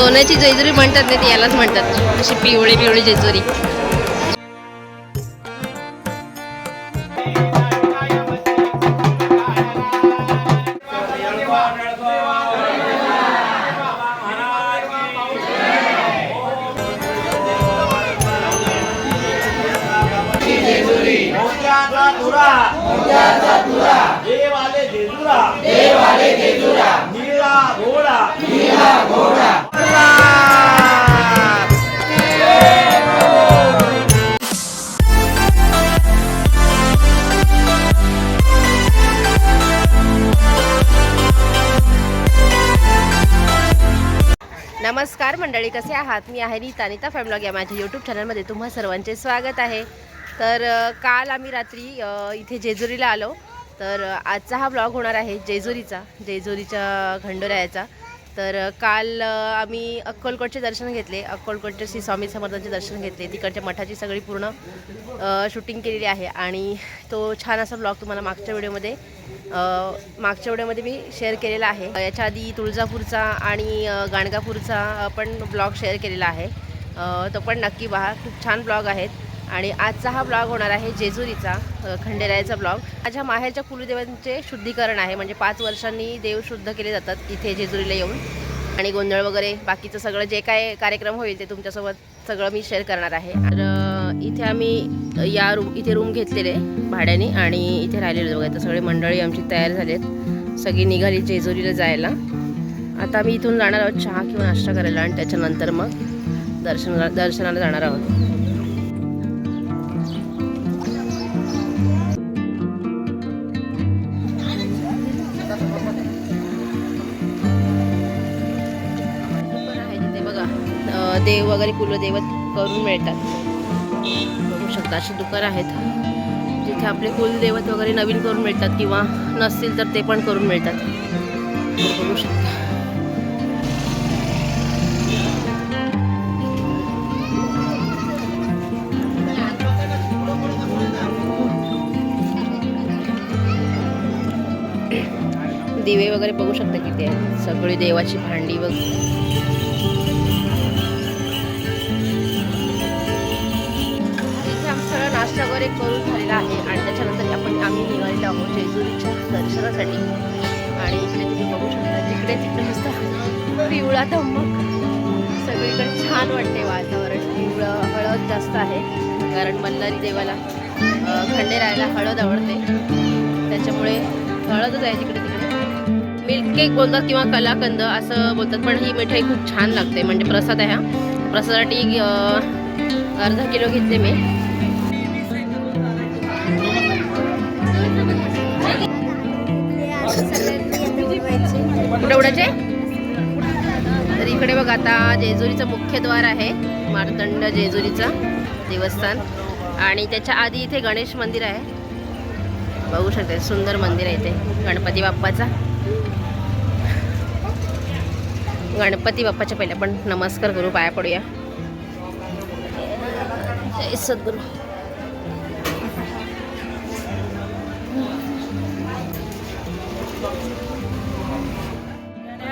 सोन्याची जेजुरी म्हणतात ना ती यालाच म्हणतात. अशी पिवळी पिवळी जेजुरी मंडळी कसे आहात? मी आहे नीता अनिता फॅमलॉग या माझ्या यूट्यूब चॅनलमध्ये तुम्हा सर्वांचे स्वागत आहे. तर काल आम्ही रात्री इथे जेजुरीला आलो. तर आजचा हा ब्लॉग होणार आहे जेजुरीचा जेजुरीच्या खंडोरायाचा तर काल आम्ही अक्कलकोटचे दर्शन घेतले. अक्कलकोटचे श्री स्वामी समर्थांचे दर्शन घेतले. तिकडच्या मठाची सगळी पूर्ण शूटिंग केलेली आहे. आणि तो छान असा ब्लॉग तुम्हाला मागच्या व्हिडिओमध्ये मागच्या व्हिडिओमध्ये मी शेअर केलेला आहे. याच्या आधी तुळजापूरचा आणि गाणगापूरचा पण ब्लॉग शेअर केलेला आहे. तो पण नक्की पहा. खूप छान ब्लॉग आहेत. आणि आजचा हा ब्लॉग होणार आहे जेजुरीचा खंडेरायाचा ब्लॉग माझ्या माहेरच्या कुलदेवांचे शुद्धीकरण आहे. म्हणजे पाच वर्षांनी देव शुद्ध केले जातात इथे जेजुरीला येऊन. आणि गोंधळ वगैरे बाकीचं सगळं जे काय कार्यक्रम होईल ते तुमच्यासोबत सगळं मी शेअर करणार आहे. तर इथे आम्ही या रूम इथे रूम घेतलेले भाड्याने आणि इथे राहिलेले बघा तर सगळे मंडळी आमची तयार झालेत. सगळी निघाली जेजुरीला जायला. आता आम्ही इथून जाणार आहोत चहा किंवा नाश्ता करायला आणि त्याच्यानंतर मग दर्शनाला दर्शनाला जाणार आहोत. देव वगैरे कुलदैवत करून मिळतात. बघू शकता. अशी दुकान आहेत. जिथे आपले कुलदैवत वगैरे नवीन करून मिळतात किंवा नसतील तर ते पण करून मिळतात. बघू शकता. दिवे वगैरे बघू शकता किती आहेत. सगळी देवाची भांडी वगैरे. वगैरे करून झालेला आहे आणि त्याच्यानंतर आपण आम्ही निघालेलो आहोत जेजुरीच्या दर्शनासाठी. आणि इकडे तुम्ही बघू शकता तिकडे तिकडे नुसतं पिवळा धमक सगळीकडे छान वाटते वातावरण. पिवळं हळद जास्त आहे कारण मल्हारी देवाला खंडेरायला हळद आवडते. त्याच्यामुळे हळदच आहे तिकडे तिकडे. मिल्क केक बोलतात किंवा कलाकंद असं बोलतात पण ही मिठाई खूप छान लागते. म्हणजे प्रसाद आहे हा. प्रसादासाठी अर्धा किलो घेतले मी. कुठे तर इकडे बघ आता जेजुरीचं मुख्य द्वार आहे मार्तंड जेजुरीचा देवस्थान. आणि त्याच्या आधी इथे गणेश मंदिर आहे. बघू शकते सुंदर मंदिर आहे इथे गणपती बाप्पाचा. गणपती बाप्पाच्या पहिले आपण नमस्कार करू पाया पडूया. जय सद्गुरू.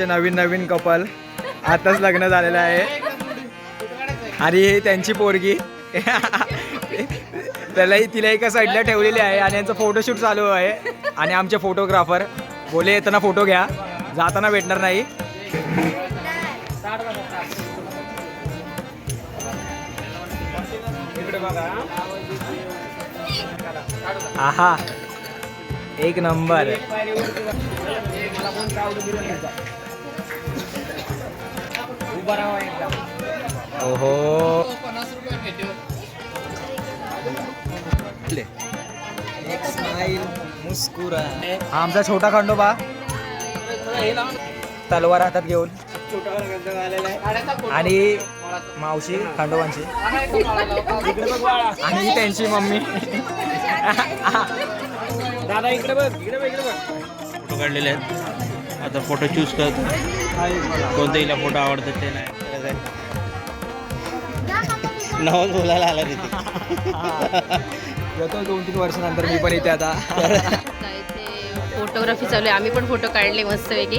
आमचे नवीन नवीन कपल आताच लग्न झालेलं आहे. आणि हे त्यांची पोरगी. त्यालाही तिला एका साईडला ठेवलेली आहे आणि यांचं फोटोशूट चालू आहे. आणि आमचे फोटोग्राफर बोले येताना फोटो घ्या. जाताना भेटणार नाही. आहा. एक नंबर. ओहो. हा आमचा छोटा खंडोबा तलवार हातात घेऊन. आणि मावशी खंडोबांची. आणि त्यांची मम्मी. दादा इकडे बघ इकडे बघ इकडे बघ. फोटो काढलेले आहेत. आता फोटो चूज करतो कोणतं हिला फोटो आवडतात ते नाही. नवस बोलायला आला तिथे येतो दोन तीन वर्षानंतर मी पण येते आता. फोटोग्राफी चालू आहे. आम्ही पण फोटो काढले मस्तपैकी.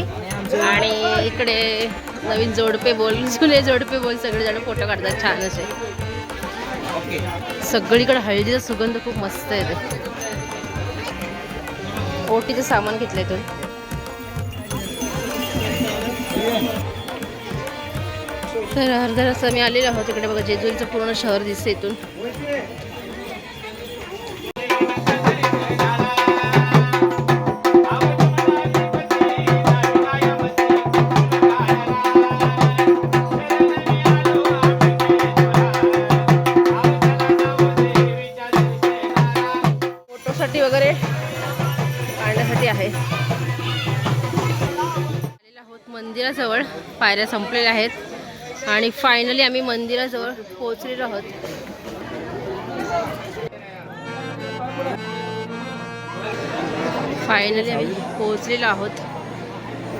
आणि इकडे नवीन जोडपे बोल जुने जोडपे बोल सगळेजण फोटो काढतात छान असे सगळीकडे हळदीचा सुगंध खूप मस्त येते. ओटीचं सामान घेतलंय तो तर अर्धा रस्ता मी आलेलो आहोत तिकडे बघा जेजुरीचं पूर्ण शहर दिसतं इथून. फोटोसाठी वगैरे काढण्यासाठी आहे. मंदिराजवळ पायऱ्या संपलेल्या आहेत. आणि फायनली आम्ही मंदिराजवळ पोहोचलेलो आहोत. फायनली आम्ही पोहोचलेलो आहोत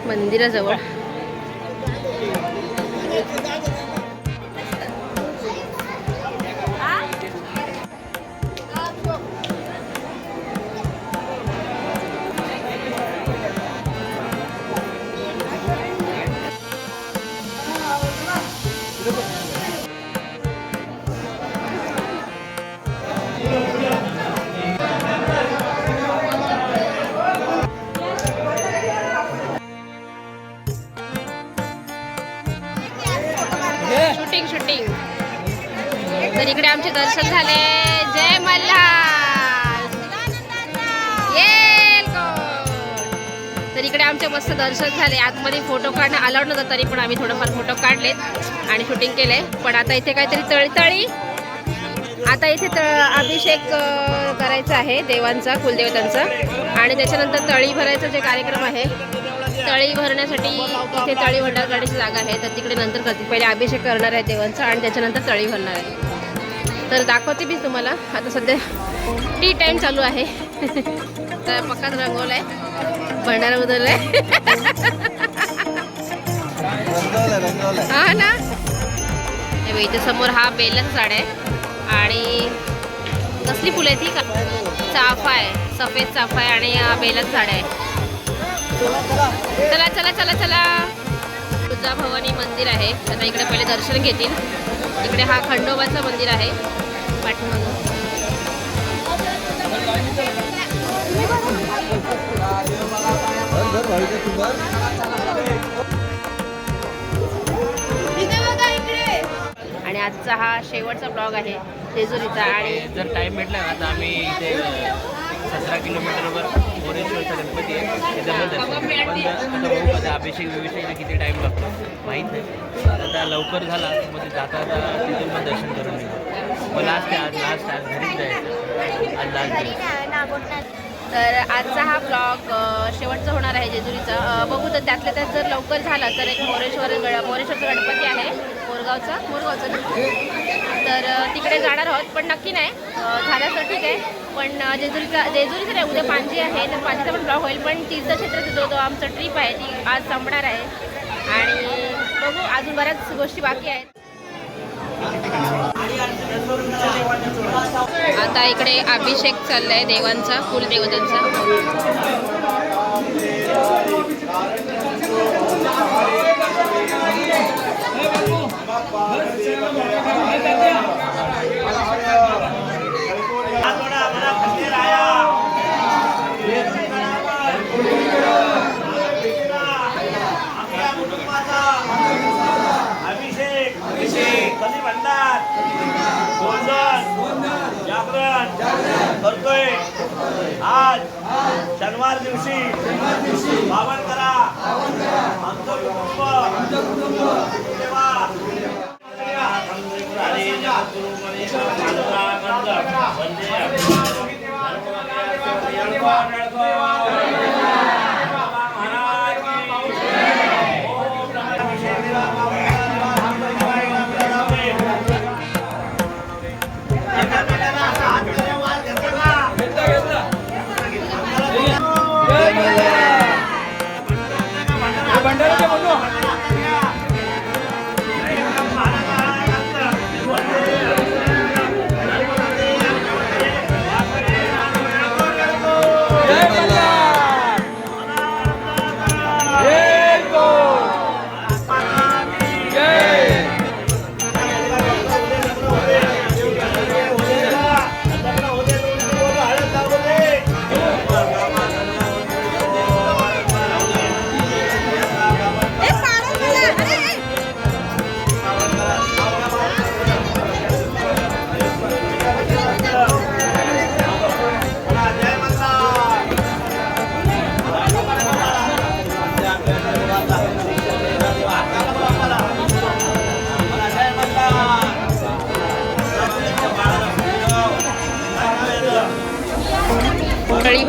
मंदिराजवळ. दर्शन झाले. जय मल्हार. येलकोट. तर इकडे आमचे मस्त दर्शन झाले. आतमध्ये फोटो काढणं अलाउड नव्हतं तरी पण आम्ही थोडंफार फोटो काढलेत आणि शूटिंग केले पण आता इथे काहीतरी तळी तळी आता इथे त अभिषेक करायचा आहे देवांचा कुलदेवतांचा. आणि त्याच्यानंतर तळी भरायचा जे कार्यक्रम आहे तळी भरण्यासाठी इथे तळी भंडार करण्याची जागा आहे. तर तिकडे नंतर करते पहिले अभिषेक करणार आहे देवांचा आणि त्याच्यानंतर तळी भरणार आहे. तर दाखवते मी तुम्हाला. आता सध्या टी टाईम चालू आहे. तर पक्काच रंगवलं आहे भंडारा आहे हा ना. हे इथे समोर हा बेलच झाड आहे. आणि कसली फुलं आहे ती का? चाफा आहे. सफेद चाफा आहे आणि हा बेलच झाड आहे. चला चला चला चला. तुळजा भवानी मंदिर आहे. आता इकडे पहिले दर्शन घेतील. इकडे हा खंडोबाचं मंदिर आहे. पाठीमागं. आणि आजचा हा शेवटचा ब्लॉग आहे जेजुरीचा आणि जर टाईम भेटला ना तर आम्ही इथे सतरा किलोमीटरवर मोरेश्वरचा गणपती आहे? तिथे पण दर्शन पण आता बघू आता अभिषेक विभिषेकला किती टाईम लागतो माहीत नाही. आता लवकर झाला मग ते जाता जाता तिथून मग दर्शन करून निघू मग लास्ट आहे आज लास्ट आज घरीच जायचं. आज लास्ट तर आजचा हा ब्लॉग शेवटचा होणार आहे जेजुरीचा. बघू तर त्यातल्या त्यात जर लवकर झाला तर एक मोरेश्वर गण मोरेश्वरचा गणपती आहे. मोरगावचा मोरगावचा ना तर तिकडे जाणार आहोत पण नक्की नाही. अ, झालं तर ठीक आहे. पण जेजुरीचा जेजुरीचं नाही उद्या पांजी आहे तर पाणजीचा पण ब्लॉग होईल पण तीर्थक्षेत्राचा जो तो आमचा ट्रिप आहे ती आज संपणार आहे. आणि बघू अजून बऱ्याच गोष्टी बाकी आहेत. आता इकडे अभिषेक चाललाय देवांचा कुलदेवतांचा. देवतांचा करतोय. आज शनिवार दिवशी पावन करा. आमचं कुटुंब. सेवा. वंदे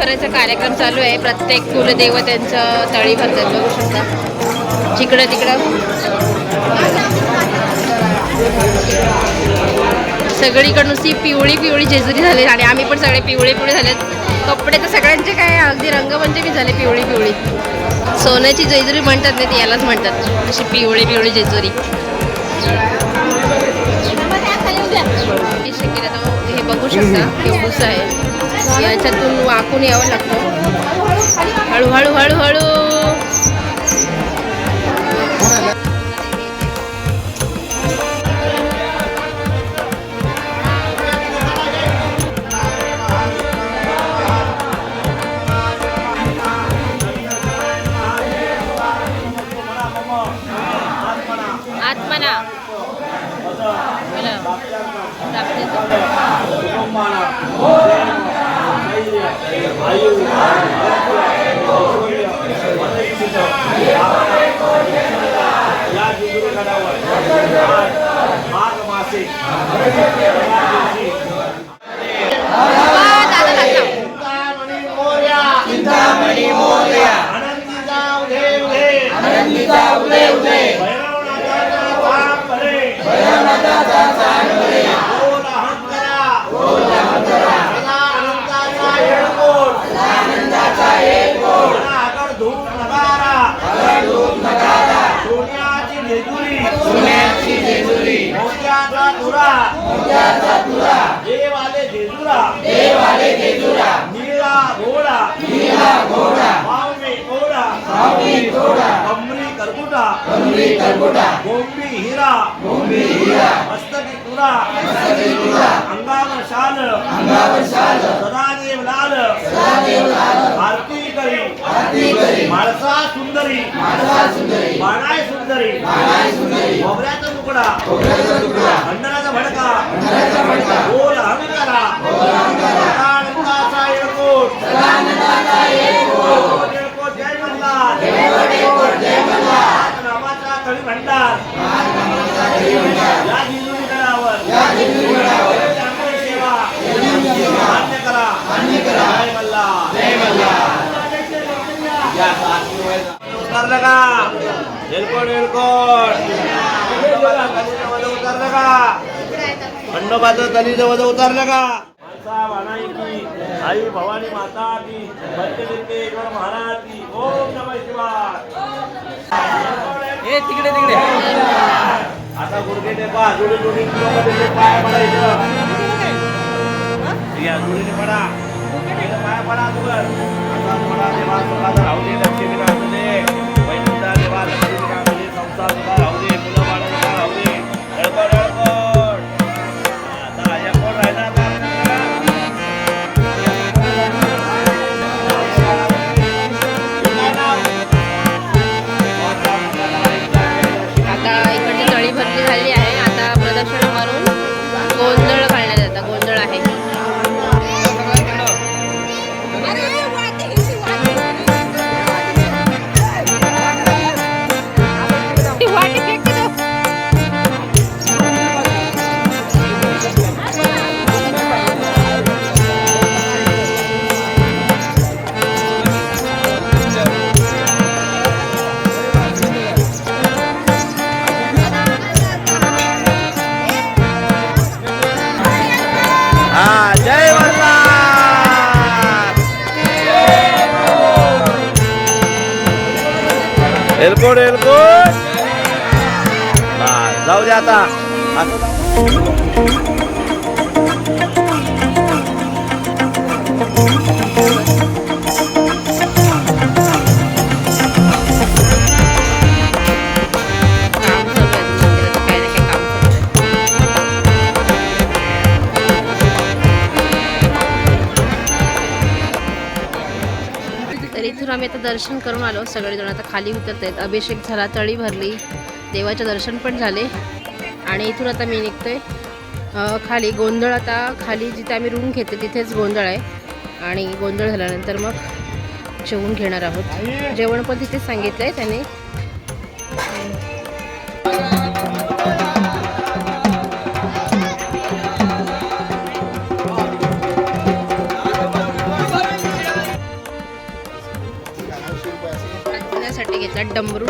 भरायचा कार्यक्रम चालू आहे. प्रत्येक कुलदेवतांचं तळी भरतात बघू शकता. जिकडं तिकडं. सगळीकडे नुसती पिवळी पिवळी जेजुरी झाली. आणि आम्ही पण सगळे पिवळे पिवळे झालेत. कपडे तर सगळ्यांचे काय अगदी रंगपंचमी झाले पिवळी पिवळी. सोन्याची जेजुरी म्हणतात नाही ती यालाच म्हणतात. अशी पिवळी पिवळी जेजुरी. हे बघू शकता हे आहे. याच्यातून वाकून यावं लागतं. हळूहळू हळूहळू. या मासिक शनिवार दिवशी वा, दादा लागला. आनंदीचा उदय उदय भैरवनाथाचा वाम भरे बोल अहंकारा सदा आनंदाचा येळकोट सदा आगड धूम नगारा सोन्याची जेजुरी मोत्याचा तुरा देव आले जेजुरा. निळा घोडा. वावमे घोडा. कमरी करकुटा गोंबी हिरा. मस्तकी तुरा. अंगावर शाल. सदादेव लाल. आरती करी. माळसा सुंदरी. बाणाय सुंदरी. मोगऱ्याचा तुकडा. खंडनाचा भडका बोल अहंकारा सदानंदाचा येळकोट येळकोट जय मल्हार आज नामाचा तळी भंडार या जिजुरी गडावर चांगली सेवा मान्य करा जय मल्हार उतरलं का एलकोट एलकोट उतरलं का खंडोबाचं दलित उतरलं का माणसा वाणाईची आई भवानी माता की पंचलिंगेश्वर महाराज की. ओम नमः शिवाय. ए तिकडे तिकडे. आता गुडघे टेपा जोडी जोडी किलोमध्ये पाय पडायचं या जोडीने पडा. पाय पडा तुझं आता पडा देवा राहू दे लक्ष्मी राहू राहू दे संसार सुखा राहू दे एलकोड एलकोड जाऊ दे आता. दर्शन करून आलो सगळेजण. आता खाली उतरत आहेत अभिषेक झाला तळी भरली. देवाचे दर्शन पण झाले. आणि इथून आता मी निघतोय. खाली गोंधळ आता खाली जिथे आम्ही रूम घेते तिथेच गोंधळ आहे. आणि गोंधळ झाल्यानंतर मग जेवून घेणार आहोत. जेवण पण तिथेच सांगितलं आहे त्याने. डमरू.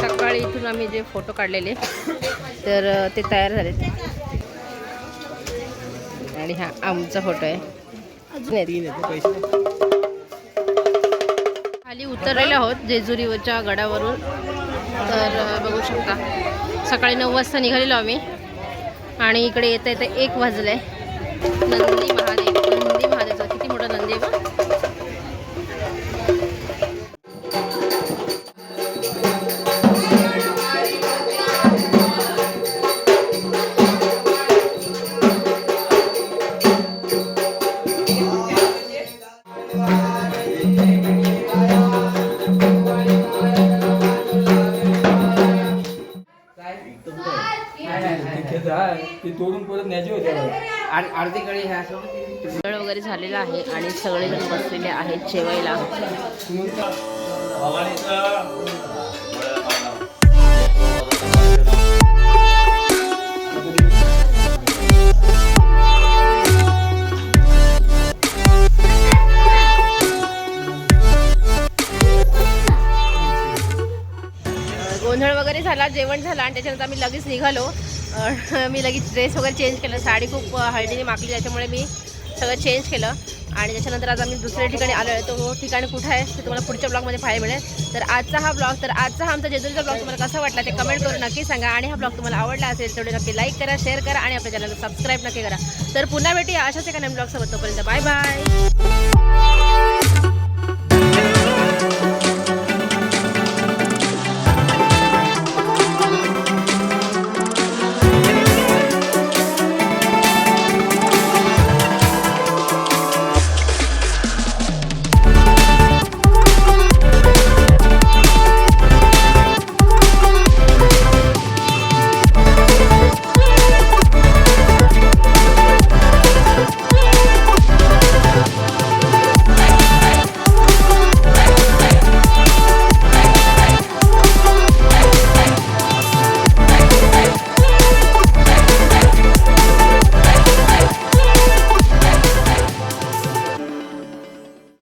सकाळी इथून आम्ही जे फोटो काढलेले तर ते तयार झाले आणि हा आमचा फोटो आहे. खाली उतरलेले आहोत जेजुरीवरच्या गडावरून. तर बघू शकता सकाळी नऊ वाजता निघालेलो आम्ही. आणि इकडे येता येता एक वाजलं आहे नंदी महादेव नंदी महादेवचा. किती मोठा नंदी आहे बघ वगैरे झालेला आहे आणि सगळेजण बसलेले आहेत जेवायला. गोंधळ वगैरे झाला जेवण झालं आणि त्याच्यानंतर आम्ही लगेच निघालो. मी लगेच ड्रेस वगैरे चेंज केलं. साडी खूप हळदीने मागली त्याच्यामुळे मी सगळं चेंज केलं. आणि त्याच्यानंतर आज आम्ही दुसऱ्या ठिकाणी आलो आहे. तो हो ठिकाण कुठं आहे ते तुम्हाला पुढच्या ब्लॉगमध्ये पाहायला मिळेल. तर आजचा हा ब्लॉग तर आजचा हा आमचा जेजुरीचा ब्लॉग तुम्हाला कसा वाटला ते कमेंट करून नक्की सांगा. आणि हा ब्लॉग तुम्हाला आवडला असेल तेवढे नक्की लाईक करा शेअर करा आणि आपल्या चॅनलला सबस्क्राईब नक्की करा. तर पुन्हा भेटूया अशाच एका नवीन ब्लॉगसोबत तोपर्यंत बाय बाय